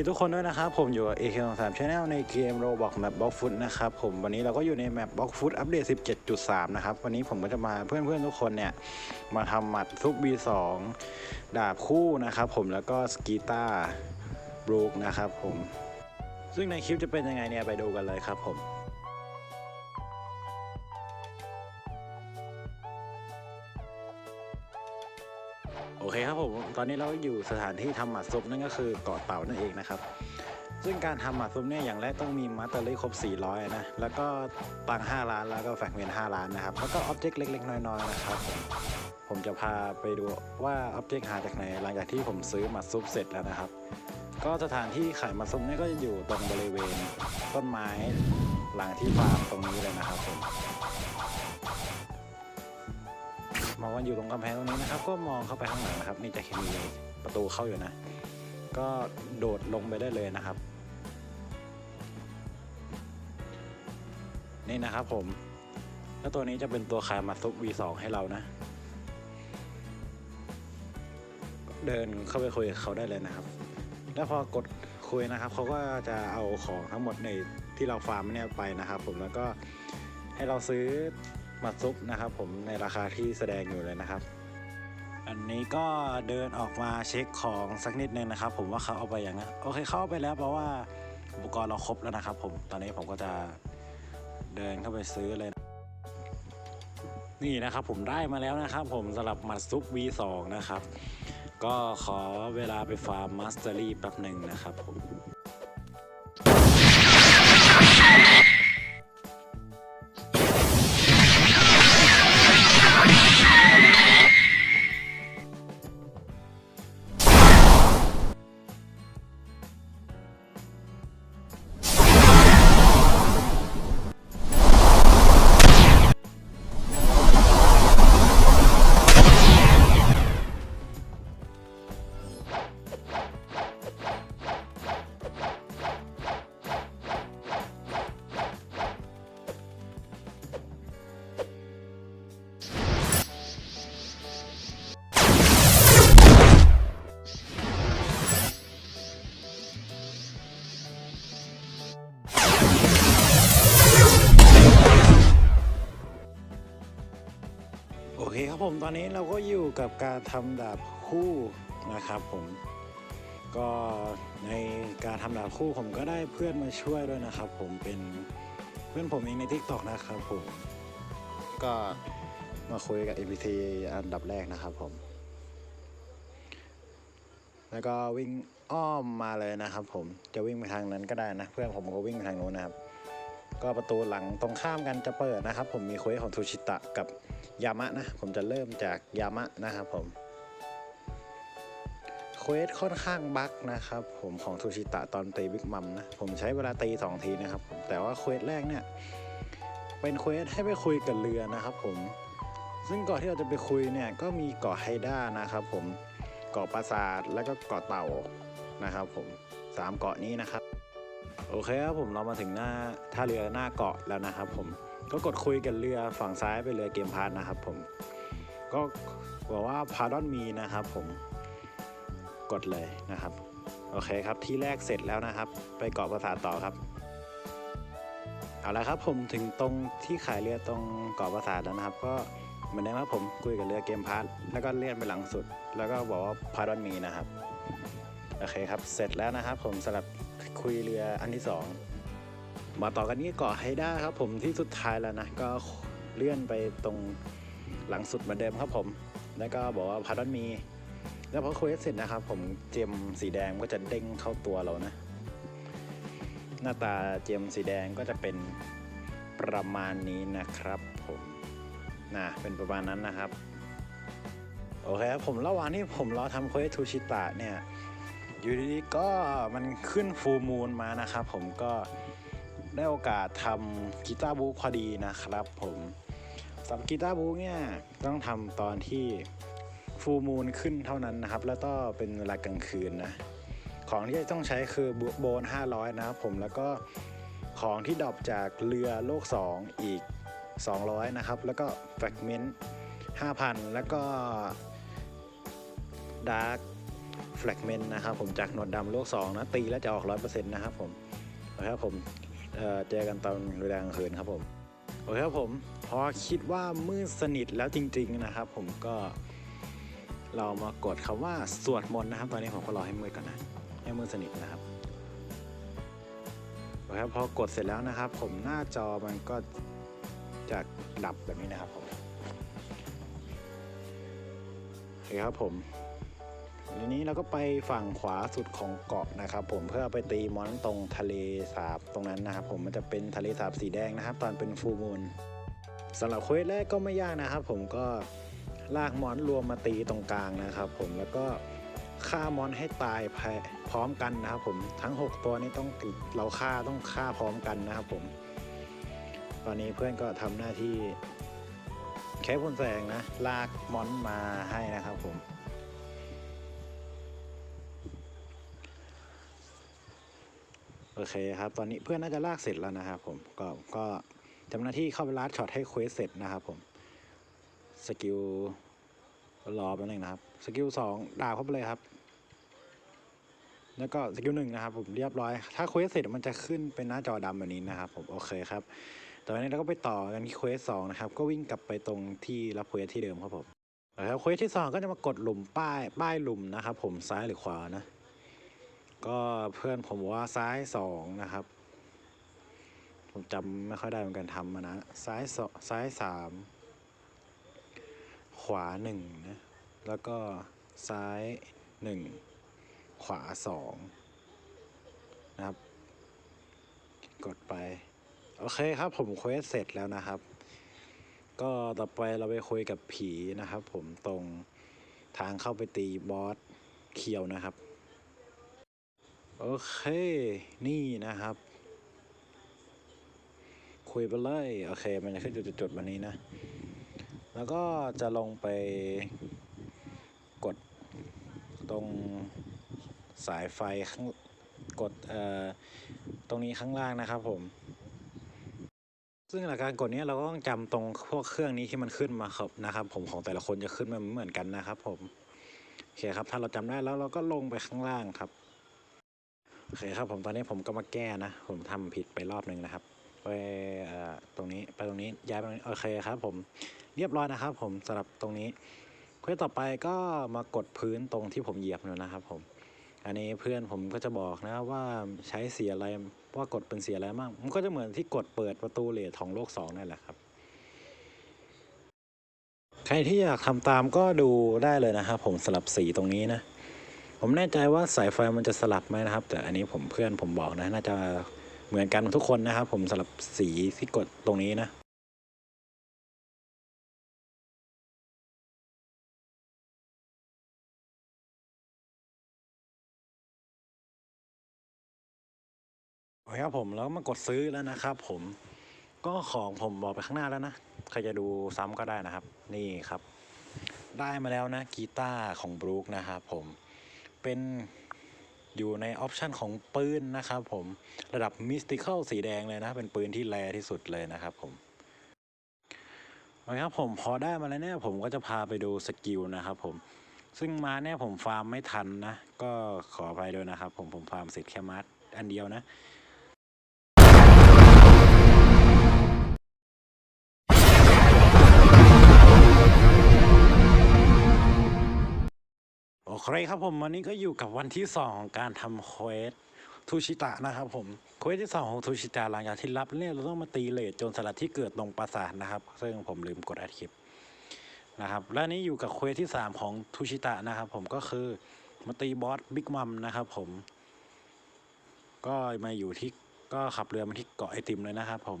ดีทุกคนด้วยนะครับ ผมอยู่กับ AK23 Channel ในเกม Roblox Map Box Foot นะครับผมวันนี้เราก็อยู่ใน Map Box Foot อัปเดต 17.3 นะครับ วันนี้ผมก็จะมาเพื่อนๆทุกคนเนี่ย มาทำหมัดซุป B2 ดาบคู่นะครับผมแล้วก็สกีตาร์บลูกนะครับผม ซึ่งในคลิปจะเป็นยังไงเนี่ย ไปดูกันเลยครับผม อนนี้เราอยู่สถานที่ทำหมัดซุปนั่นก็คือเกาะเต่านั่นเองนะครับ ซึ่งการทำหมัดซุปเนี่ยอย่างแรกต้องมีมัตเตอรี่ครบ 400 นะ แล้วก็ตัง5ล้านแล้วก็แฟกเมน5ล้านนะครับ แล้วก็ออบเจกต์เล็กๆ น้อยๆ นะครับ ผมผมจะพาไปดูว่าออบเจกต์หาจากไหน หลังจากที่ผมซื้อหมัดซุปเสร็จแล้วนะครับ ก็สถานที่ขายหมัดซุปเนี่ยก็จะอยู่ตรงบริเวณต้นไม้หลังที่ฟาร์มตรงนี้เลยนะครับผม มองกันอยู่ตรงกำแพงตรงนี้นะครับ ก็มองเข้าไปข้างหลังนะครับ นี่จะเห็นมีประตูเข้าอยู่นะ ก็โดดลงไปได้เลยนะครับ นี่นะครับผม แล้วตัวนี้จะเป็นตัวคายมาซุป V2 ให้เรานะ เดินเข้าไปคุยกับเขาได้เลยนะครับ แล้วพอกดคุยนะครับเขาก็จะเอาของทั้งหมดในที่เราฟาร์มเนี่ยไปนะครับ ผมแล้วก็ให้เราซื้อ มาซุปนะครับผมในราคาที่แสดงอยู่เลยนะครับ อันนี้ก็เดินออกมาเช็คของสักนิดนึงนะครับ ผมว่าเขาเอาไปอย่างนั้นโอเคเข้าไปแล้วเพราะว่าอุปกรณ์เราครบแล้วนะครับ ผมตอนนี้ผมก็จะเดินเข้าไปซื้อเลย นี่นะครับผมได้มาแล้วนะครับ ผมสำหรับมัดซุป V2 นะครับ ก็ขอเวลาไปฟาร์มมาสเตอรี่แป๊บหนึ่งนะครับผม อนนี้เราก็อยู่กับการทำดาบคู่นะครับผมก็ในการทำดาบคู่ผมก็ได้เพื่อนมาช่วยด้วยนะครับ ผมเป็นเพื่อนผมเองใน Tik t o k นะครับผมก็มาคุยกับ APT อันดับแรกนะครับผม แล้วก็วิ่งอ้อมมาเลยนะครับ ผมจะวิ่งไปทางนั้นก็ได้นะ เพื่อนผมก็วิ่งไปทางโน้นนะครับ ก็ประตูหลังตรงข้ามกันจะเปิดนะครับ ผมมีควสของทูชิตะกับ ยามะนะ ผมจะเริ่มจากยามะนะครับผมเควสค่อนข้างบั๊กนะครับผมของทูชิตะตอนตีบิ๊กมัมนะ ผมใช้เวลาตีสองทีนะครับผมแต่ว่าเควสแรกเนี่ย เป็นเควสให้ไปคุยกับเรือนะครับผมซึ่งเกาะที่เราจะไปคุยเนี่ยก็มีเกาะไฮด้านะครับผมเกาะปราสาทแล้วก็เกาะเต่านะครับผมสามเกาะนี้นะครับ โอเคครับผมเรามาถึงหน้าท่าเรือหน้าเกาะแล้วนะครับผม ก็กดคุยกันเรือฝั่งซ้ายไปเรือเกมพาร์ทนะครับผมก็บอกว่าพาร์ดอนมีนะครับผมกดเลยนะครับ โอเคครับที่แรกเสร็จแล้วนะครับ ไปเกาะปราสาต่อครับเอาละครับผมถึงตรงที่ขายเรือตรงเกาะปราสาทแล้วนะครับ ก็เหมือนเดิมครับผมคุยกับเรือเกมพาร์ทแล้วก็เลื่อนไปหลังสุด แล้วก็บอกว่าพาร์ดอนมีนะครับ โอเคครับ เสร็จแล้วนะครับ ผมสำหรับคุยเรืออันที่สอง มาต่อกันที่เกาะไฮด้าครับผมที่สุดท้ายแล้วนะ ก็เลื่อนไปตรงหลังสุดเหมือนเดิมครับผม แล้วก็บอกว่าพาร์ดอนมี แล้วพอเควสเสร็จนะครับผมเจมสีแดงก็จะเด้งเข้าตัวเรานะ หน้าตาเจมสีแดงก็จะเป็นประมาณนี้นะครับผมนะเป็นประมาณนั้นนะครับ โอเคครับผมระหว่างที่ผมรอทำเควสทูชิตะเนี่ยอยู่ดีๆก็มันขึ้นฟูมูลมานะครับผมก็ ได้โอกาสทำกีตาร์บุ๊กพอดีนะครับผมสำหรับกีตาร์บุ๊กเนี่ยต้องทำตอนที่ฟูมูลขึ้นเท่านั้นนะครับ แล้วก็เป็นเวลากลางคืนนะ ของที่ต้องใช้คือโบน 500 นะครับผมแล้วก็ของที่ดรอปจากเรือโลก 2 อีก 200 นะครับ แล้วก็แฟกเมนต์5,000 แล้วก็ดาร์กแฟกเมนต์นะครับผมจากหนวดดำโลก 2 นะ ตีแล้วจะออก 100%นะครับผมโอเคครับผม เจอกันตอนเวลากลางคืนครับผมโอเคครับผมพอคิดว่ามืดสนิทแล้วจริง ๆนะครับ ผมก็เรามากดคำว่าสวดมนต์นะครับ ตอนนี้ผมก็รอให้มืดก่อนนะให้มืดสนิทนะครับโอเคครับพอกดเสร็จแล้วนะครับ ผมหน้าจอมันก็จะดับแบบนี้นะครับผมโอเคครับผม นี้เราก็ไปฝั่งขวาสุดของเกาะนะครับ ผมเพื่อไปตีมอนตรงทะเลสาบตรงนั้นนะครับ ผมมันจะเป็นทะเลสาบสีแดงนะครับ ตอนเป็นฟูมูลสำหรับเควสแรกก็ไม่ยากนะครับ ผมก็ลากมอนรวมมาตีตรงกลางนะครับ ผมแล้วก็ฆ่ามอนให้ตายพร้อมกันนะครับผมทั้ง 6 ตัวนี้ต้องเราฆ่าต้องฆ่าพร้อมกันนะครับผม ตอนนี้เพื่อนก็ทำหน้าที่ใช้พลแสงนะ ลากมอนมาให้นะครับผม โอเคครับ ตอนนี้เพื่อนน่าจะลากเสร็จแล้วนะครับผมก็ก็ทำหน้าที่เข้าไปลัดช็อตให้เควสเสร็จนะครับผมสกิลรอแป๊บนึงนะครับ สกิลสองดาวเข้าไปเลยครับ แล้วก็สกิลหนึ่งนะครับผมเรียบร้อย ถ้าเควสเสร็จมันจะขึ้นเป็นหน้าจอดำแบบนี้นะครับผมโอเคครับตอนนี้เราก็ไปต่อกันที่เควสสองนะครับ ก็วิ่งกลับไปตรงที่รับเควสที่เดิมครับผมแล้วเควสที่สองก็จะมากดหลุมป้ายป้ายหลุมนะครับผมซ้ายหรือขวานะ ก็เพื่อนผมบอกว่าซ้ายสองนะครับ ผมจำไม่ค่อยได้เหมือนกันทำมานะ ซ้ายสองซ้ายสามขวาหนึ่งนะ แล้วก็ซ้ายหนึ่งขวาสองนะครับ กดไป โอเคครับผมเควสเสร็จแล้วนะครับ ก็ต่อไปเราไปคุยกับผีนะครับ ผมตรงทางเข้าไปตีบอสเคียวนะครับ โอเค นี่นะครับ คุยไปเลย โอเค มันจะขึ้นจุดๆวันนี้นะ แล้วก็จะลงไปกดตรงสายไฟข้างกดเอ่อตรงนี้ข้างล่างนะครับผม ซึ่งหลักการกดนี้เราก็ต้องจำตรงพวกเครื่องนี้ที่มันขึ้นมาครับนะครับ ผมของแต่ละคนจะขึ้นมาเหมือนกันนะครับ ผมโอเคครับ ถ้าเราจำได้แล้วเราก็ลงไปข้างล่างครับ โอเคครับผมตอนนี้ผมก็มาแก้นะ ผมทำผิดไปรอบหนึ่งนะครับไปตรงนี้ไปตรงนี้ย้ายไปตรงนี้โอเคครับ ผมเรียบร้อยนะครับ ผมสำหรับตรงนี้เควสต่อไปก็มากดพื้นตรงที่ผมเหยียบนี่ยนะครับ ผม อันนี้เพื่อนผมก็จะบอกนะว่าใช้เสียอะไรว่ากดเป็นเสียอะไรบ้างมันก็จะเหมือนที่กดเปิดประตูเลทของโลกสองนั่นแหละครับ ใครที่อยากทำตามก็ดูได้เลยนะครับ ผมสลับสีตรงนี้นะ ผมแน่ใจว่าสายไฟมันจะสลับไหมนะครับ แต่อันนี้ผมเพื่อนผมบอกนะ น่าจะเหมือนกันทุกคนนะครับ ผมสลับสีที่กดตรงนี้นะโอเคครับผมแล้วมากดซื้อแล้วนะครับ ผมก็ของผมบอกไปข้างหน้าแล้วนะ ใครจะดูซ้ำก็ได้นะครับ นี่ครับ ได้มาแล้วนะกีตาร์ของบรูคนะครับผม เป็นอยู่ในออปชันของปืนนะครับผมระดับมิสติคอลสีแดงเลยนะ เป็นปืนที่แรที่สุดเลยนะครับผมนะครับผมพอได้มาแล้วเนี่ยผมก็จะพาไปดูสกิลนะครับผมซึ่งมาเนี่ยผมฟาร์มไม่ทันนะ ก็ขออภัยด้วยนะครับผมผมฟาร์มเสร็จแค่มัดอันเดียวนะ โอเคครับผมวันนี้ก็อยู่กับวันที่2ของการทำเควสทูชิตะนะครับผมเควสที่2ของทูชิตะหลังจากที่รับเนี่ยเราต้องมาตีเลทจนสลัดที่เกิดตรงปราสาทนะครับซึ่งผมลืมกดอัดคลิปนะครับและนี้อยู่กับเควสที่ 3 ของทูชิตะนะครับผมก็คือมาตีบอสบิ๊กมัมนะครับผม ก็มาอยู่ที่ก็ขับเรือมาที่เกาะไอติมเลยนะครับผม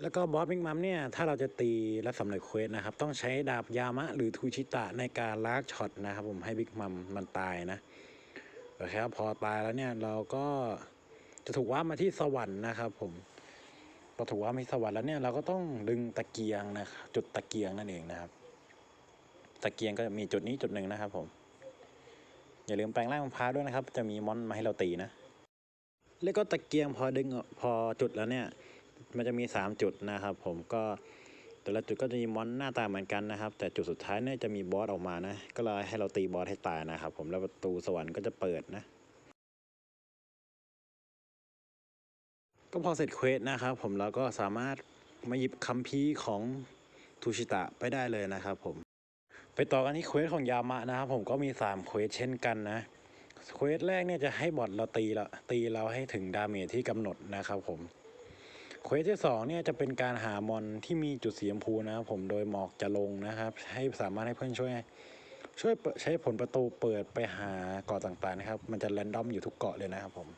แล้วก็บอสบิ๊กมัมเนี่ย ถ้าเราจะตีและสำเร็จเควสนะครับ ต้องใช้ดาบยามะหรือทูชิตะในการลากช็อตนะครับผมให้บิ๊กมัมมันตายนะโอเคครับพอตายแล้วเนี่ยเราก็จะถูกว่ามาที่สวรรค์นะครับ ผมพอถูกว่ามาที่สวรรค์แล้วเนี่ยเราก็ต้องดึงตะเกียงนะครับจุดตะเกียงนั่นเองนะครับ ตะเกียงก็จะมีจุดนี้จุดหนึ่งนะครับ ผม อย่าลืมแปลงร่างพาด้วยนะครับ จะมีมอนมาให้เราตีนะแล้วก็ตะเกียงพอดึงพอจุดแล้วเนี่ย มันจะมี 3 จุดนะครับ ผมก็แต่ละจุดก็จะมีมอนหน้าตาเหมือนกันนะครับ แต่จุดสุดท้ายเนี่ยจะมีบอสออกมานะ ก็เลยให้เราตีบอสให้ตายนะครับ ผมแล้วประตูสวรรค์ก็จะเปิดนะ ก็พอเสร็จเควสนะครับ ผมเราก็สามารถมาหยิบคัมภีร์ของทูชิตะไปได้เลยนะครับผมไปต่อกันที่เควสของยามะนะครับ ผมก็มี3เควสเช่นกันนะเควสแรกเนี่ยจะให้บอทเราตีละตีเราให้ถึงดาเมจที่กำหนดนะครับผม เควสที่สองเนี่ยจะเป็นการหามอนที่มีจุดสีชมพูนะครับผมโดยหมอกจะลงนะครับ ให้สามารถให้เพื่อนช่วย ช่วยใช้ผลประตูเปิดไปหาเกาะต่างๆนะครับ มันจะแรนดอมอยู่ทุกเกาะเลยนะครับผม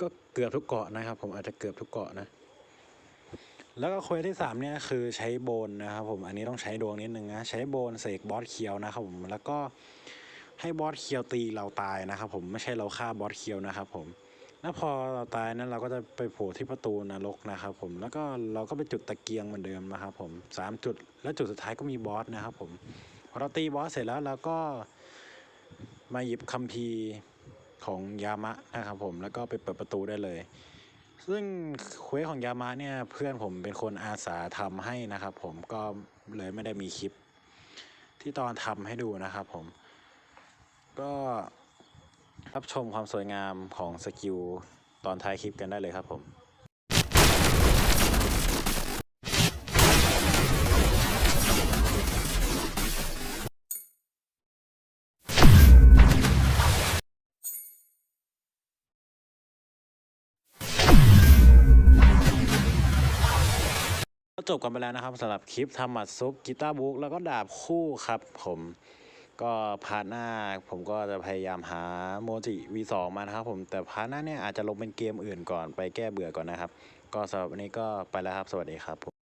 ก็เกือบทุกเกาะนะครับ ผมอาจจะเกือบทุกเกาะนะ แล้วก็เควสที่สามเนี่ยคือใช้โบนนะครับ ผมอันนี้ต้องใช้ดวงนิดนึงนะใช้โบนเสกบอสเคียวนะครับผมแล้วก็ให้บอสเคียวตีเราตายนะครับ ผมไม่ใช่เราฆ่าบอสเคียวนะครับ ผม แล้วพอเราตายนั้นเราก็จะไปโผล่ที่ประตูนรกนะครับ ผมแล้วก็เราก็ไปจุดตะเกียงเหมือนเดิมนะครับ ผมสามจุด แล้วจุดสุดท้ายก็มีบอสนะครับ ผมพอเราตีบอสเสร็จแล้วเราก็มาหยิบคัมภีร์ของยามะนะครับผมแล้วก็ไปเปิดประตูได้เลย ซึ่งเควสของยามะเนี่ยเพื่อนผมเป็นคนอาสาทำให้นะครับ ผมก็เลยไม่ได้มีคลิป ที่ตอนทำให้ดูนะครับ ผม ก็ รับชมความสวยงามของสกิลตอนท้ายคลิปกันได้เลยครับผมจบกันไปแล้วนะครับสำหรับคลิปทำหมัดซุปกีตาร์บุ๊กแล้วก็ดาบคู่ครับผม ก็พาร์ทหน้าผมก็จะพยายามหาโมจิ V2 มานะครับผมแต่พาร์ทหน้าเนี่ยอาจจะลงเป็นเกมอื่นก่อนไปแก้เบื่อก่อนนะครับ ก็สำหรับวันนี้ก็ไปแล้วครับ สวัสดีครับผม